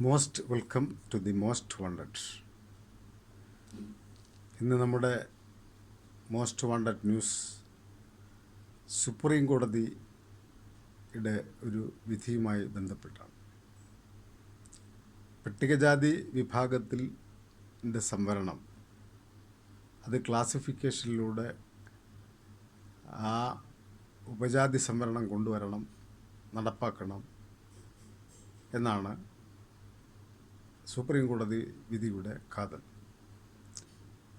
Most welcome to the most wanted ഇന്ന് നമ്മുടെ most wanted news supreme കോടതിയുടെ ഒരു വിധിയുമായി ബന്ധപ്പെട്ടാണ്. പട്ടികജാതി വിഭാഗത്തിൽ സംവരണം അത് ക്ലാസിഫിക്കേഷനിലൂടെ ആ ഉപജാതി സംവരണം കൊണ്ടുവരണം നടപ്പാക്കണം എന്നാണ് സുപ്രീം കോടതി വിധിയുടെ കാതൽ.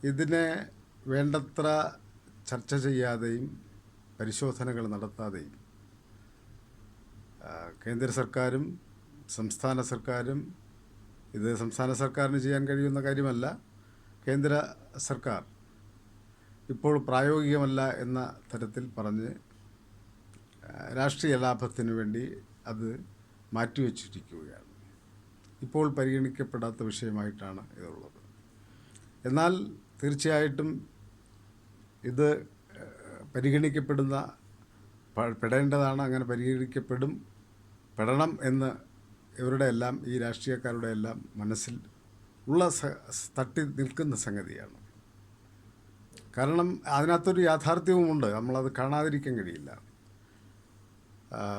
ഇതിനെ വേണ്ടത്ര ചർച്ച ചെയ്യാതെയും പരിശോധനകൾ നടത്താതെയും കേന്ദ്ര സർക്കാരും സംസ്ഥാന സർക്കാരും ഇത് സംസ്ഥാന സർക്കാരിന് ചെയ്യാൻ കഴിയുന്ന കാര്യമല്ല കേന്ദ്ര സർക്കാർ ഇപ്പോൾ പ്രായോഗികമല്ല എന്ന തരത്തിൽ പറഞ്ഞ് രാഷ്ട്രീയ ലാഭത്തിന് വേണ്ടി അത് മാറ്റിവെച്ചിരിക്കുകയാണ്. ഇപ്പോൾ പരിഗണിക്കപ്പെടാത്ത വിഷയമായിട്ടാണ് ഇതുള്ളത്. എന്നാൽ തീർച്ചയായിട്ടും ഇത് പരിഗണിക്കപ്പെടുന്ന പെടേണ്ടതാണ് അങ്ങനെ പരിഗണിക്കപ്പെടും പെടണം എന്ന് ഇവരുടെ എല്ലാം ഈ രാഷ്ട്രീയക്കാരുടെ എല്ലാം മനസ്സിൽ ഉള്ള തട്ടി നിൽക്കുന്ന സംഗതിയാണ്. കാരണം അതിനകത്തൊരു യാഥാർത്ഥ്യവുമുണ്ട്. നമ്മളത് കാണാതിരിക്കാൻ കഴിയില്ല.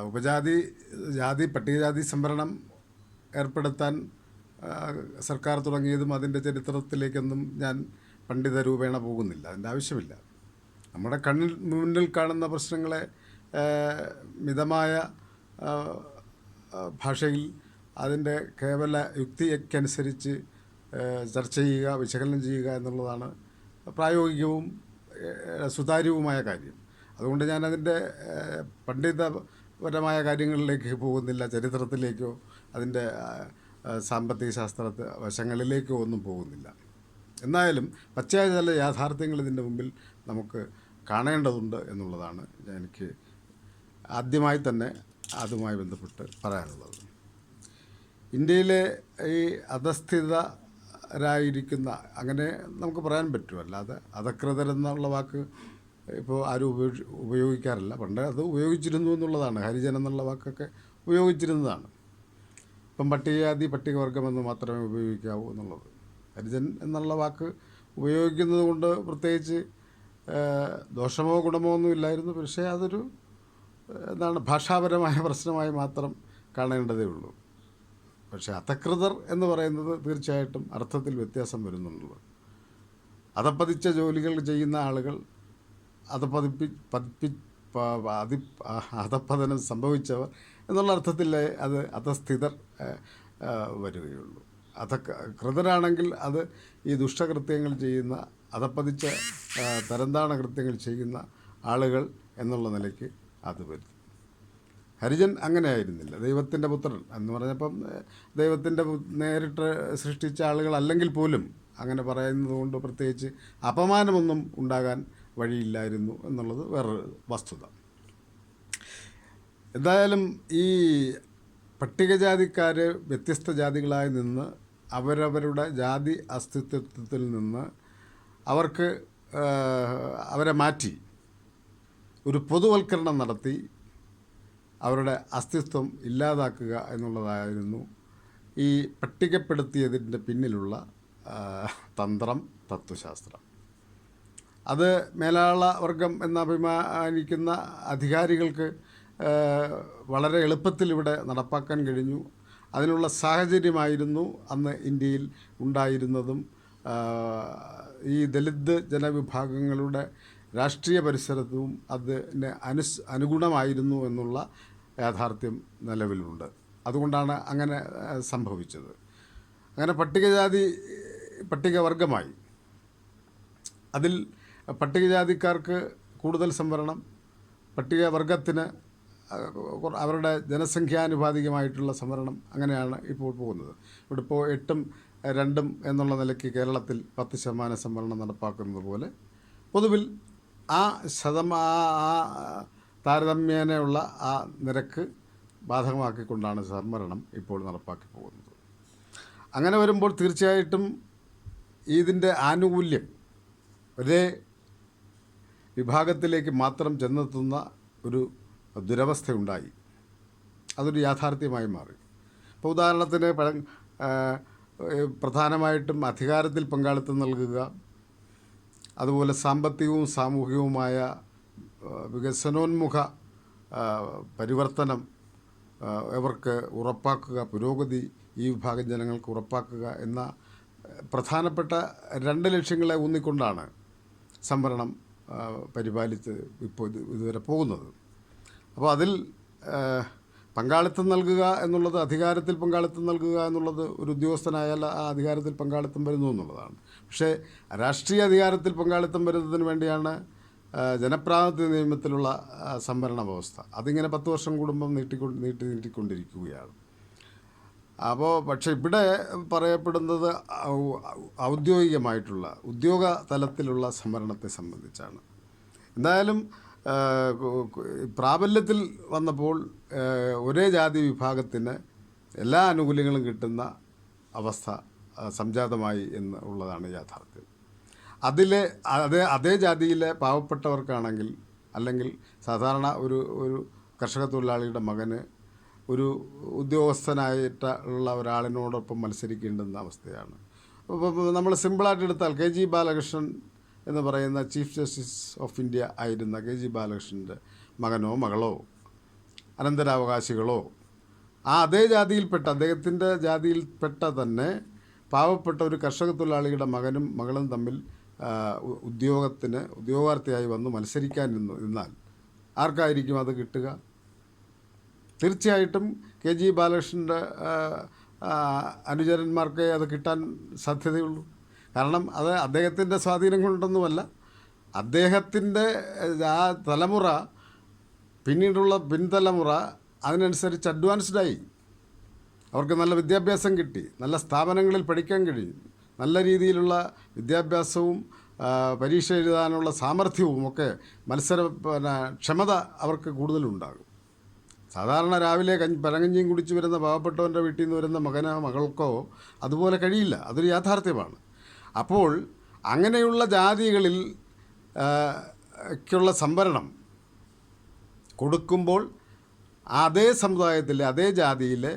ഉപജാതി ജാതി പട്ടികജാതി സംവരണം ഏർപ്പെടുത്താൻ സർക്കാർ തുടങ്ങിയതും അതിന്റെ ചരിത്രത്തിലേക്കൊന്നും ഞാൻ പണ്ഡിത രൂപേണ പോകുന്നില്ല. അതിന്റെ ആവശ്യമില്ല. നമ്മുടെ കണ്ണിൽ മുന്നിൽ കാണുന്ന പ്രശ്നങ്ങളെ മിതമായ ഭാഷയിൽ അതിന്റെ കേവല യുക്തിക്കനുസരിച്ച് ചർച്ച ചെയ്യുക വിശകലനം ചെയ്യുക എന്നുള്ളതാണ് പ്രായോഗികവും സുതാര്യവുമായ കാര്യം. അതുകൊണ്ട് ഞാനതിന്റെ പണ്ഡിതപരമായ കാര്യങ്ങളിലേക്ക് പോകുന്നില്ല ചരിത്രത്തിലേക്കോ അതിന്റെ സാമ്പത്തിക ശാസ്ത്ര വശങ്ങളിലേക്ക് ഒന്നും പോകുന്നില്ല. എന്നായാലും പച്ചയായ ചില യാഥാർത്ഥ്യങ്ങൾ ഇതിന്റെ മുമ്പിൽ നമുക്ക് കാണേണ്ടതുണ്ട് എന്നുള്ളതാണ് എനിക്ക് ആദ്യമായി തന്നെ അതുമായി ബന്ധപ്പെട്ട് പറയാനുള്ളത്. ഇന്ത്യയിലെ ഈ അധസ്ഥിതരായിരിക്കുന്ന അങ്ങനെ നമുക്ക് പറയാൻ പറ്റും അല്ലാതെ അധകൃതരെന്നുള്ള വാക്ക് ഇപ്പോൾ ആരും ഉപയോഗി ഉപയോഗിക്കാറില്ല. പണ്ട് അത് ഉപയോഗിച്ചിരുന്നു എന്നുള്ളതാണ്. ഹരിജൻ എന്നുള്ള വാക്കൊക്കെ ഉപയോഗിച്ചിരുന്നതാണ്. ഇപ്പം പട്ടികജാതി പട്ടികവർഗം എന്ന് മാത്രമേ ഉപയോഗിക്കാവൂ എന്നുള്ളത്. ഹരിജൻ എന്നുള്ള വാക്ക് ഉപയോഗിക്കുന്നത് കൊണ്ട് പ്രത്യേകിച്ച് ദോഷമോ ഗുണമോ ഒന്നും ഇല്ലായിരുന്നു. പക്ഷേ അതൊരു എന്താണ് ഭാഷാപരമായ പ്രശ്നമായി മാത്രം കാണേണ്ടതേ ഉള്ളൂ. പക്ഷേ അധകൃതർ എന്ന് പറയുന്നത് തീർച്ചയായിട്ടും അർത്ഥത്തിൽ വ്യത്യാസം വരുന്നുണ്ടല്ലോ അതപ്പതിച്ച ജോലികൾ ചെയ്യുന്ന ആളുകൾ അത് പതിപ്പി അതി അധപ്പതനം സംഭവിച്ചവർ എന്നുള്ള അർത്ഥത്തിൽ അത് അധസ്ഥിതർ വരികയുള്ളൂ. അധ കൃതരാണെങ്കിൽ അത് ഈ ദുഷ്ടകൃത്യങ്ങൾ ചെയ്യുന്ന അധപ്പതിച്ച തരന്താണ കൃത്യങ്ങൾ ചെയ്യുന്ന ആളുകൾ എന്നുള്ള നിലയ്ക്ക് അത് വരും ഹരിജൻ അങ്ങനെ ആയിരുന്നില്ല ദൈവത്തിന്റെ പുത്രൻ എന്ന് പറഞ്ഞപ്പം ദൈവത്തിന്റെ നേരിട്ട് സൃഷ്ടിച്ച ആളുകൾ അല്ലെങ്കിൽ പോലും അങ്ങനെ പറയുന്നത് കൊണ്ട് പ്രത്യേകിച്ച് അപമാനമൊന്നും ഉണ്ടാകാൻ വഴിയില്ലായിരുന്നു എന്നുള്ളത് വേറൊരു വസ്തുത. എന്തായാലും ഈ പട്ടികജാതിക്കാർ വ്യത്യസ്ത ജാതികളായി നിന്ന് അവരവരുടെ ജാതി അസ്തിത്വത്തിൽ നിന്ന് അവർക്ക് അവരെ മാറ്റി ഒരു പൊതുവൽക്കരണം നടത്തി അവരുടെ അസ്തിത്വം ഇല്ലാതാക്കുക എന്നുള്ളതായിരുന്നു ഈ പട്ടികപ്പെടുത്തിയതിന്റെ പിന്നിലുള്ള തന്ത്രം തത്വശാസ്ത്രം. അത് മേലാള വർഗം എന്ന് അഭിമാനിക്കുന്ന അധികാരികൾക്ക് വളരെ എളുപ്പത്തിൽ ഇവിടെ നടപ്പാക്കാൻ കഴിഞ്ഞു. അതിനുള്ള സാഹചര്യമായിരുന്നു അന്ന് ഇന്ത്യയിൽ ഉണ്ടായിരുന്നതും. ഈ ദലിത് ജനവിഭാഗങ്ങളുടെ രാഷ്ട്രീയ പരിസരത്തും അതിന് അനുസ് അനുഗുണമായിരുന്നു എന്നുള്ള യാഥാർത്ഥ്യം നിലവിലുണ്ട്. അതുകൊണ്ടാണ് അങ്ങനെ സംഭവിച്ചത്. അങ്ങനെ പട്ടികജാതി പട്ടികവർഗമായി. അതിൽ പട്ടികജാതിക്കാർക്ക് കൂടുതൽ സംവരണം പട്ടികവർഗത്തിന് അവരുടെ ജനസംഖ്യാനുപാതികമായിട്ടുള്ള സംവരണം അങ്ങനെയാണ് ഇപ്പോൾ പോകുന്നത്. ഇവിടെ ഇപ്പോൾ എട്ടും രണ്ടും എന്നുള്ള നിലയ്ക്ക് കേരളത്തിൽ പത്ത് ശതമാനം സംവരണം നടപ്പാക്കുന്നത് പോലെ പൊതുവിൽ ആ ശതമാ ആ താരതമ്യേനയുള്ള ആ നിരക്ക് ബാധകമാക്കിക്കൊണ്ടാണ് സംവരണം ഇപ്പോൾ നടപ്പാക്കി പോകുന്നത്. അങ്ങനെ വരുമ്പോൾ തീർച്ചയായിട്ടും ഇതിന്റെ ആനുകൂല്യം ഒരേ വിഭാഗത്തിലേക്ക് മാത്രം ചെന്നെത്തുന്ന ഒരു ദുരവസ്ഥയുണ്ടായി. അതൊരു യാഥാർത്ഥ്യമായി മാറി. ഇപ്പോൾ ഉദാഹരണത്തിന് പ്രധാനമായിട്ടും അധികാരത്തിൽ പങ്കാളിത്തം നൽകുക അതുപോലെ സാമ്പത്തികവും സാമൂഹികവുമായ വികസനോന്മുഖ പരിവർത്തനം അവർക്ക് ഉറപ്പാക്കുക പുരോഗതി ഈ വിഭാഗം ജനങ്ങൾക്ക് ഉറപ്പാക്കുക എന്ന പ്രധാനപ്പെട്ട രണ്ട് ലക്ഷ്യങ്ങളെ ഊന്നിക്കൊണ്ടാണ് സംവരണം പരിപാലിച്ച് ഇപ്പോൾ ഇത് ഇതുവരെ പോകുന്നത്. അപ്പോൾ അതിൽ പങ്കാളിത്തം നൽകുക എന്നുള്ളത് അധികാരത്തിൽ പങ്കാളിത്തം നൽകുക എന്നുള്ളത് ഒരു ഉദ്യോഗസ്ഥനായാൽ ആ അധികാരത്തിൽ പങ്കാളിത്തം വരുന്നു എന്നുള്ളതാണ്. പക്ഷേ രാഷ്ട്രീയ അധികാരത്തിൽ പങ്കാളിത്തം വരുന്നതിന് വേണ്ടിയാണ് ജനപ്രാതിനിധ്യ നിയമത്തിലുള്ള സംവരണ വ്യവസ്ഥ. അതിങ്ങനെ പത്ത് വർഷം കൂടുമ്പം നീട്ടിക്കൊണ്ട് നീട്ടി നീട്ടിക്കൊണ്ടിരിക്കുകയാണ്. അപ്പോൾ പക്ഷേ ഇവിടെ പറയപ്പെടുന്നത് ഔദ്യോഗികമായിട്ടുള്ള ഉദ്യോഗ തലത്തിലുള്ള സംവരണത്തെ സംബന്ധിച്ചാണ്. എന്തായാലും പ്രാബല്യത്തിൽ വന്നപ്പോൾ ഒരേ ജാതി വിഭാഗത്തിന് എല്ലാ ആനുകൂല്യങ്ങളും കിട്ടുന്ന അവസ്ഥ സംജാതമായി എന്ന് ഉള്ളതാണ് യാഥാർത്ഥ്യം. അതിലെ അതേ അതേ ജാതിയിലെ പാവപ്പെട്ടവർക്കാണെങ്കിൽ അല്ലെങ്കിൽ സാധാരണ ഒരു ഒരു കർഷക തൊഴിലാളിയുടെ മകന് ഒരു ഉദ്യോഗസ്ഥനായിട്ട് ഉള്ള ഒരാളിനോടൊപ്പം മത്സരിക്കേണ്ടുന്ന അവസ്ഥയാണ്. അപ്പോൾ നമ്മൾ സിമ്പിളായിട്ട് എടുത്താൽ കെ ജി ബാലകൃഷ്ണൻ എന്ന് പറയുന്ന ചീഫ് ജസ്റ്റിസ് ഓഫ് ഇന്ത്യ ആയിരുന്ന കെ ജി ബാലകൃഷ്ണന്റെ മകനോ മകളോ അനന്തരാവകാശികളോ ആ അതേ ജാതിയിൽപ്പെട്ട അദ്ദേഹത്തിന്റെ ജാതിയിൽപ്പെട്ട തന്നെ പാവപ്പെട്ട ഒരു കർഷക തൊഴിലാളിയുടെ മകനും മകളും തമ്മിൽ ഉദ്യോഗത്തിന് ഉദ്യോഗാർത്ഥിയായി വന്ന് മത്സരിക്കാൻ നിന്നു നിന്നാൽ ആർക്കായിരിക്കും അത് കിട്ടുക? തീർച്ചയായിട്ടും കെ ജി ബാലകൃഷ്ണന്റെ ആ, അത് കിട്ടാൻ സാധ്യതയുള്ളൂ. കാരണം അത് അദ്ദേഹത്തിന്റെ സ്വാധീനം കൊണ്ടൊന്നുമല്ല അദ്ദേഹത്തിന്റെ ആ തലമുറ പിന്നീടുള്ള പിൻതലമുറ അതിനനുസരിച്ച് അഡ്വാൻസ്ഡായി. അവർക്ക് നല്ല വിദ്യാഭ്യാസം കിട്ടി നല്ല സ്ഥാപനങ്ങളിൽ പഠിക്കാൻ കഴിഞ്ഞു നല്ല രീതിയിലുള്ള വിദ്യാഭ്യാസവും പരീക്ഷ എഴുതാനുള്ള സാമർഥ്യവും ഒക്കെ മത്സര പിന്നെ ക്ഷമത അവർക്ക് കൂടുതലുണ്ടാകും. സാധാരണ രാവിലെ കഞ്ഞി പരകഞ്ഞിയും കുടിച്ച് വരുന്ന പാവപ്പെട്ടവന്റെ വീട്ടിൽ നിന്ന് വരുന്ന മകനോ മകൾക്കോ അതുപോലെ കഴിയില്ല. അതൊരു യാഥാർത്ഥ്യമാണ്. അപ്പോൾ അങ്ങനെയുള്ള ജാതികളിൽ ക്കുള്ള സംവരണം കൊടുക്കുമ്പോൾ അതേ സമുദായത്തിലെ അതേ ജാതിയിലെ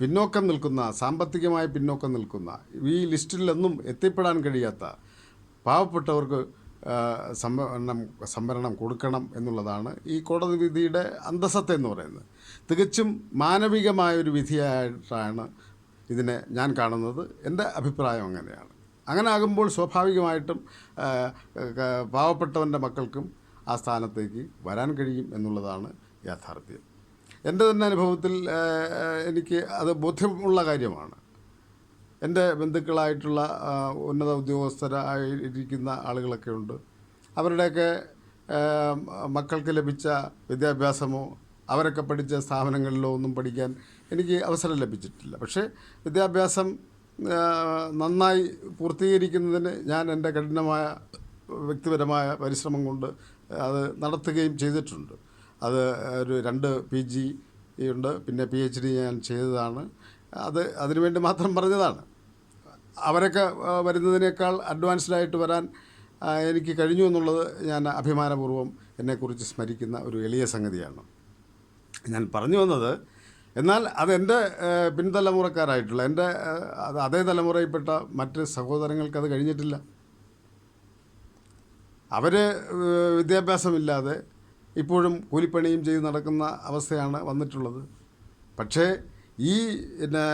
പിന്നോക്കം നിൽക്കുന്ന സാമ്പത്തികമായി പിന്നോക്കം നിൽക്കുന്ന ഈ ലിസ്റ്റിലൊന്നും എത്തിപ്പെടാൻ കഴിയാത്ത പാവപ്പെട്ടവർക്ക് സംവരണം സംവരണം കൊടുക്കണം എന്നുള്ളതാണ് ഈ കോടതി വിധിയുടെ അന്തസ്സത്തെ എന്ന് പറയുന്നത്. തികച്ചും മാനവികമായ ഒരു വിധിയായിട്ടാണ് ഇതിനെ ഞാൻ കാണുന്നത്. എന്റെ അഭിപ്രായം അങ്ങനെയാണ്. അങ്ങനെ ആകുമ്പോൾ സ്വാഭാവികമായിട്ടും പാവപ്പെട്ടവന്റെ മക്കൾക്കും ആ സ്ഥാനത്തേക്ക് വരാൻ കഴിയും എന്നുള്ളതാണ് യാഥാർത്ഥ്യം. എന്റെ തന്നെ അനുഭവത്തിൽ എനിക്ക് അത് ബോധ്യമുള്ള കാര്യമാണ്. എന്റെ ബന്ധുക്കളായിട്ടുള്ള ഉന്നത ഉദ്യോഗസ്ഥരായിരിക്കുന്ന ആളുകളൊക്കെ ഉണ്ട്. അവരുടെയൊക്കെ മക്കൾക്ക് ലഭിച്ച വിദ്യാഭ്യാസമോ അവരൊക്കെ പഠിച്ച സ്ഥാപനങ്ങളിലോ ഒന്നും പഠിക്കാൻ എനിക്ക് അവസരം ലഭിച്ചിട്ടില്ല. പക്ഷേ വിദ്യാഭ്യാസം നന്നായി പൂർത്തീകരിക്കുന്നതിന് ഞാൻ എന്റെ കഠിനമായ വ്യക്തിപരമായ പരിശ്രമം കൊണ്ട് അത് നടത്തുകയും ചെയ്തിട്ടുണ്ട്. അത് ഒരു രണ്ട് പി ജി ഉണ്ട്. പിന്നെ പി എച്ച് ഡി ഞാൻ ചെയ്തതാണ്. അത് അതിനുവേണ്ടി മാത്രം പറഞ്ഞതാണ്. അവരൊക്കെ വരുന്നതിനേക്കാൾ അഡ്വാൻസ്ഡ് ആയിട്ട് വരാൻ എനിക്ക് കഴിഞ്ഞു എന്നുള്ളത് ഞാൻ അഭിമാനപൂർവം എന്നെക്കുറിച്ച് സ്മരിക്കുന്ന ഒരു എളിയ സംഗതിയാണ്. ഞാൻ പറഞ്ഞു വന്നത് എന്നാൽ അതെന്റെ പിൻതലമുറക്കാരായിട്ടുള്ള എന്റെ അത് അതേ തലമുറയിൽപ്പെട്ട മറ്റ് സഹോദരങ്ങൾക്ക് അത് കഴിഞ്ഞിട്ടില്ല. അവർ വിദ്യാഭ്യാസമില്ലാതെ ഇപ്പോഴും കൂലിപ്പണിയും ചെയ്ത് നടക്കുന്ന അവസ്ഥയാണ് വന്നിട്ടുള്ളത്. പക്ഷേ ഈ പിന്നെ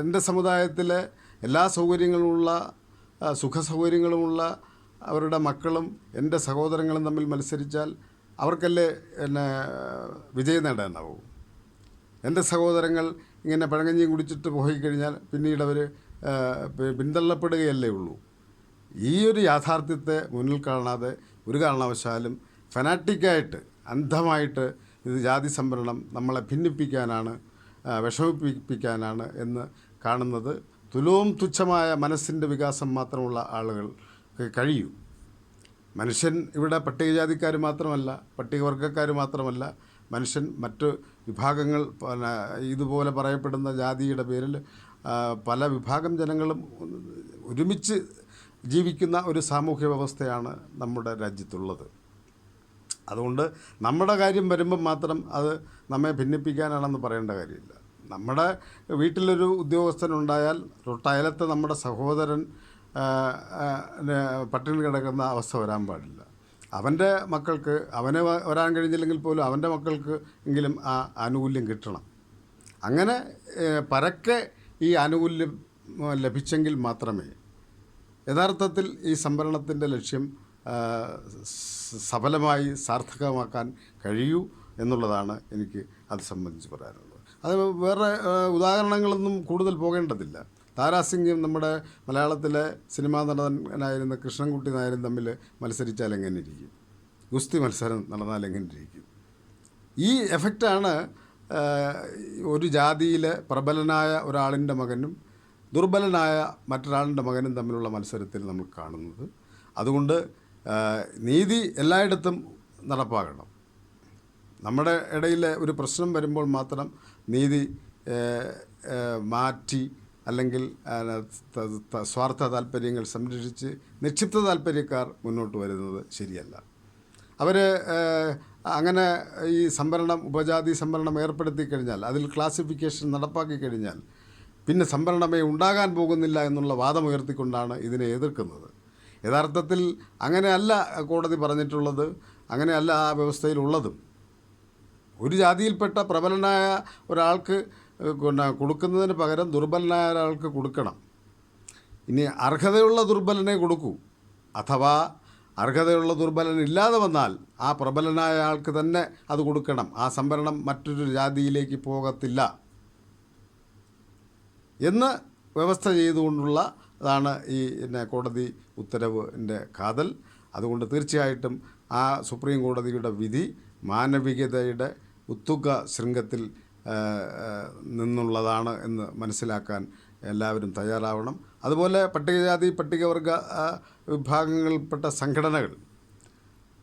എന്റെ സമുദായത്തിലെ എല്ലാ സൗകര്യങ്ങളുമുള്ള സുഖ സൗകര്യങ്ങളുമുള്ള അവരുടെ മക്കളും എന്റെ സഹോദരങ്ങളും തമ്മിൽ മത്സരിച്ചാൽ അവർക്കല്ലേ എന്നെ വിജയം നേടാനാവൂ. എന്റെ സഹോദരങ്ങൾ ഇങ്ങനെ പഴങ്കഞ്ഞിയും കുടിച്ചിട്ട് പോയി കഴിഞ്ഞാൽ പിന്നീട് അവർ പിന്തള്ളപ്പെടുകയല്ലേ ഉള്ളൂ. ഈ ഒരു യാഥാർത്ഥ്യത്തെ മുന്നിൽ കാണാതെ ഒരു കാരണവശാലും ഫനാറ്റിക്കായിട്ട് അന്ധമായിട്ട് ഇത് ജാതി സംവരണം നമ്മളെ ഭിന്നിപ്പിക്കാനാണ് വിഷമിപ്പിക്കാനാണ് എന്ന് കാണുന്നത്. തുലവും തുച്ഛമായ മനസ്സിന്റെ വികാസം മാത്രമുള്ള ആളുകൾ കഴിയൂ. മനുഷ്യൻ ഇവിടെ പട്ടികജാതിക്കാർ മാത്രമല്ല പട്ടികവർഗക്കാർ മാത്രമല്ല മനുഷ്യൻ മറ്റ് വിഭാഗങ്ങൾ പിന്നെ ഇതുപോലെ പറയപ്പെടുന്ന ജാതിയുടെ പേരിൽ പല വിഭാഗം ജനങ്ങളും ഒരുമിച്ച് ജീവിക്കുന്ന ഒരു സാമൂഹ്യ വ്യവസ്ഥയാണ് നമ്മുടെ രാജ്യത്തുള്ളത്. അതുകൊണ്ട് നമ്മുടെ കാര്യം വരുമ്പം മാത്രം അത് നമ്മെ ഭിന്നിപ്പിക്കാനാണെന്ന് പറയേണ്ട കാര്യമില്ല. നമ്മുടെ വീട്ടിലൊരു ഉദ്യോഗസ്ഥനുണ്ടായാൽ തൊട്ടയലത്തെ നമ്മുടെ സഹോദരൻ പട്ടിണി കിടക്കുന്ന അവസ്ഥ വരാൻ പാടില്ല. അവന്റെ മക്കൾക്ക് അവനെ വരാൻ കഴിഞ്ഞില്ലെങ്കിൽ പോലും അവന്റെ മക്കൾക്ക് എങ്കിലും ആ ആനുകൂല്യം കിട്ടണം. അങ്ങനെ പരക്കെ ഈ ആനുകൂല്യം ലഭിച്ചെങ്കിൽ മാത്രമേ യഥാർത്ഥത്തിൽ ഈ സംഭരണത്തിന്റെ ലക്ഷ്യം സഫലമായി സാർത്ഥകമാക്കാൻ കഴിയൂ എന്നുള്ളതാണ് എനിക്ക് അത് സംബന്ധിച്ച് പറയാനുള്ളത്. അത് വേറെ ഉദാഹരണങ്ങളൊന്നും കൂടുതൽ പോകേണ്ടതില്ല. താരാസിംഗും നമ്മുടെ മലയാളത്തിലെ സിനിമാ നടനായിരുന്ന കൃഷ്ണൻകുട്ടി നായരും തമ്മിൽ മത്സരിച്ചാൽ എങ്ങനെ ഇരിക്കും ഗുസ്തി മത്സരം നടന്നാൽ എങ്ങനെ ഇരിക്കും ഈ എഫക്റ്റാണ് ഒരു ജാതിയിലെ പ്രബലനായ ഒരാളിന്റെ മകനും ദുർബലനായ മറ്റൊരാളിന്റെ മകനും തമ്മിലുള്ള മത്സരത്തിൽ നമ്മൾ കാണുന്നത്. അതുകൊണ്ട് നീതി എല്ലായിടത്തും നടപ്പാകണം. നമ്മുടെ ഇടയിൽ ഒരു പ്രശ്നം വരുമ്പോൾ മാത്രം നീതി മാറ്റി അല്ലെങ്കിൽ സ്വാർത്ഥ താല്പര്യങ്ങൾ സംരക്ഷിച്ച് നിക്ഷിപ്ത താല്പര്യക്കാർ മുന്നോട്ട് വരുന്നത് ശരിയല്ല. അവർ അങ്ങനെ ഈ സംവരണം ഉപജാതി സംവരണം ഏർപ്പെടുത്തി കഴിഞ്ഞാൽ അതിൽ ക്ലാസിഫിക്കേഷൻ നടപ്പാക്കി കഴിഞ്ഞാൽ പിന്നെ സംവരണമേ ഉണ്ടാകാൻ പോകുന്നില്ല എന്നുള്ള വാദമുയർത്തിക്കൊണ്ടാണ് ഇതിനെ എതിർക്കുന്നത്. യഥാർത്ഥത്തിൽ അങ്ങനെയല്ല കോടതി പറഞ്ഞിട്ടുള്ളത് അങ്ങനെയല്ല ആ വ്യവസ്ഥയിലുള്ളതും. ഒരു ജാതിയിൽപ്പെട്ട പ്രബലനായ ഒരാൾക്ക് പിന്നെ കൊടുക്കുന്നതിന് പകരം ദുർബലനായ ഒരാൾക്ക് കൊടുക്കണം. ഇനി അർഹതയുള്ള ദുർബലനെ കൊടുക്കൂ. അഥവാ അർഹതയുള്ള ദുർബലൻ ഇല്ലാതെ വന്നാൽ ആ പ്രബലനായ ആൾക്ക് തന്നെ അത് കൊടുക്കണം. ആ സംവരണം മറ്റൊരു ജാതിയിലേക്ക് പോകത്തില്ല. എന്ന് വ്യവസ്ഥ ചെയ്തുകൊണ്ടുള്ള അതാണ് ഈ പിന്നെ കോടതി ഉത്തരവിന്റെ കാതൽ. അതുകൊണ്ട് തീർച്ചയായിട്ടും ആ സുപ്രീം കോടതിയുടെ വിധി മാനവികതയുടെ ഉത്തുക ശൃംഗത്തിൽ നിന്നുള്ളതാണ് എന്ന് മനസ്സിലാക്കാൻ എല്ലാവരും തയ്യാറാവണം. അതുപോലെ പട്ടികജാതി പട്ടികവർഗ വിഭാഗങ്ങളിൽപ്പെട്ട സംഘടനകൾ.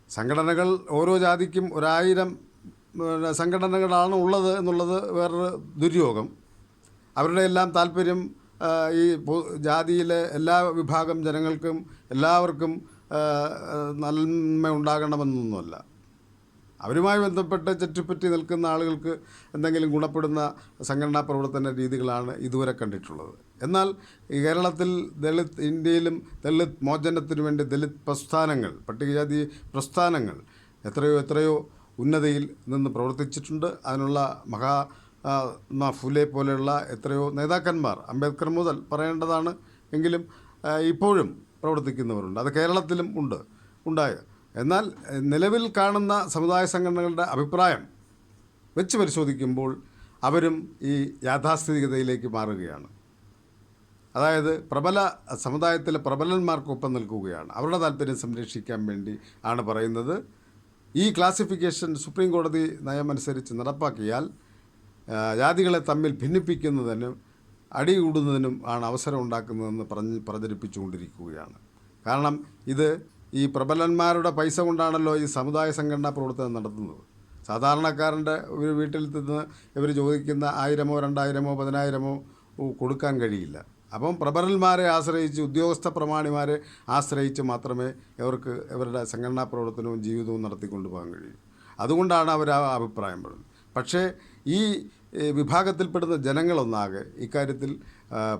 സംഘടനകൾ ഓരോ ജാതിക്കും ഒരായിരം സംഘടനകളാണ് ഉള്ളത് എന്നുള്ളത് വേറൊരു ദുര്യോഗം. അവരുടെ എല്ലാം താല്പര്യം ഈ ജാതിയിലെ എല്ലാ വിഭാഗം ജനങ്ങൾക്കും എല്ലാവർക്കും നന്മ ഉണ്ടാകണമെന്നൊന്നുമല്ല. അവരുമായി ബന്ധപ്പെട്ട് ചുറ്റിപ്പറ്റി നിൽക്കുന്ന ആളുകൾക്ക് എന്തെങ്കിലും ഗുണപ്പെടുന്ന സംഘടനാ പ്രവർത്തന രീതികളാണ് ഇതുവരെ കണ്ടിട്ടുള്ളത്. എന്നാൽ കേരളത്തിൽ ദളിത് ഇന്ത്യയിലും ദളിത് മോചനത്തിനു വേണ്ടി ദളിത് പ്രസ്ഥാനങ്ങൾ പട്ടികജാതി പ്രസ്ഥാനങ്ങൾ എത്രയോ എത്രയോ ഉന്നതിയിൽ നിന്ന് പ്രവർത്തിച്ചിട്ടുണ്ട്. അതിനുള്ള മഹാ ഫുലെ പോലെയുള്ള എത്രയോ നേതാക്കന്മാർ. അംബേദ്കർ മുതൽ പറയേണ്ടതാണ് എങ്കിലും ഇപ്പോഴും പ്രവർത്തിക്കുന്നവരുണ്ട്. അത് കേരളത്തിലും ഉണ്ട് ഉണ്ടായത് എന്നാൽ നിലവിൽ കാണുന്ന സമുദായ സംഘടനകളുടെ അഭിപ്രായം വെച്ച് പരിശോധിക്കുമ്പോൾ അവരും ഈ യാഥാസ്ഥിതികതയിലേക്ക് മാറുകയാണ്. അതായത് പ്രബല സമുദായത്തിലെ പ്രബലന്മാർക്കൊപ്പം നിൽക്കുകയാണ്. അവരുടെ താല്പര്യം സംരക്ഷിക്കാൻ വേണ്ടി ആണ് പറയുന്നത്. ഈ ക്ലാസിഫിക്കേഷൻ സുപ്രീം കോടതി നയമനുസരിച്ച് നടപ്പാക്കിയാൽ ജാതികളെ തമ്മിൽ ഭിന്നിപ്പിക്കുന്നതിനും അടികൂടുന്നതിനും ആണ് അവസരം ഉണ്ടാക്കുന്നതെന്ന് പറഞ്ഞ് പ്രചരിപ്പിച്ചുകൊണ്ടിരിക്കുകയാണ്. കാരണം ഇത് ഈ പ്രബലന്മാരുടെ പൈസ കൊണ്ടാണല്ലോ ഈ സമുദായ സംഘടനാ പ്രവർത്തനം നടത്തുന്നത്. സാധാരണക്കാരന്റെ ഒരു വീട്ടിൽ നിന്ന് ഇവർ ചോദിക്കുന്ന ആയിരമോ രണ്ടായിരമോ പതിനായിരമോ കൊടുക്കാൻ കഴിയില്ല. അപ്പം പ്രബലന്മാരെ ആശ്രയിച്ച് ഉദ്യോഗസ്ഥ പ്രമാണിമാരെ ആശ്രയിച്ച് മാത്രമേ ഇവർക്ക് ഇവരുടെ സംഘടനാ പ്രവർത്തനവും ജീവിതവും നടത്തിക്കൊണ്ടു പോകാൻ കഴിയൂ. അതുകൊണ്ടാണ് അവർ ആ അഭിപ്രായം പറയുന്നത്. പക്ഷേ ഈ വിഭാഗത്തിൽപ്പെടുന്ന ജനങ്ങളൊന്നാകെ ഇക്കാര്യത്തിൽ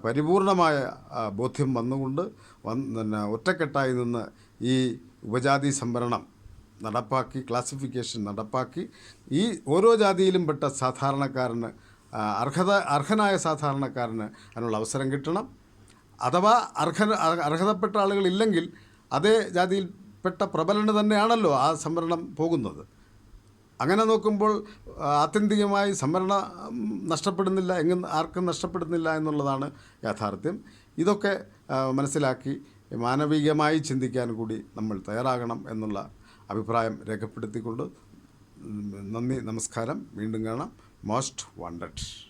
പരിപൂർണമായ ബോധ്യം വന്നുകൊണ്ട് വന്ന് പിന്നെ ഒറ്റക്കെട്ടായി നിന്ന് ഈ ഉപജാതി സംവരണം നടപ്പാക്കി ക്ലാസിഫിക്കേഷൻ നടപ്പാക്കി ഈ ഓരോ ജാതിയിലും പെട്ട സാധാരണക്കാരന് അർഹത അർഹനായ സാധാരണക്കാരന് അതിനുള്ള അവസരം കിട്ടണം. അഥവാ അർഹ അർഹതപ്പെട്ട ആളുകളില്ലെങ്കിൽ അതേ ജാതിയിൽപ്പെട്ട പ്രബലന് തന്നെയാണല്ലോ ആ സംവരണം പോകുന്നത്. അങ്ങനെ നോക്കുമ്പോൾ ആത്യന്തികമായി സംവരണം നഷ്ടപ്പെടുന്നില്ല എങ്ങും ആർക്കും നഷ്ടപ്പെടുന്നില്ല എന്നുള്ളതാണ് യാഥാർത്ഥ്യം. ഇതൊക്കെ മനസ്സിലാക്കി മാനവികമായി ചിന്തിക്കാൻ കൂടി നമ്മൾ തയ്യാറാകണം എന്നുള്ള അഭിപ്രായം രേഖപ്പെടുത്തിക്കൊണ്ട് നന്ദി നമസ്കാരം. വീണ്ടും കാണാം. Most wanted.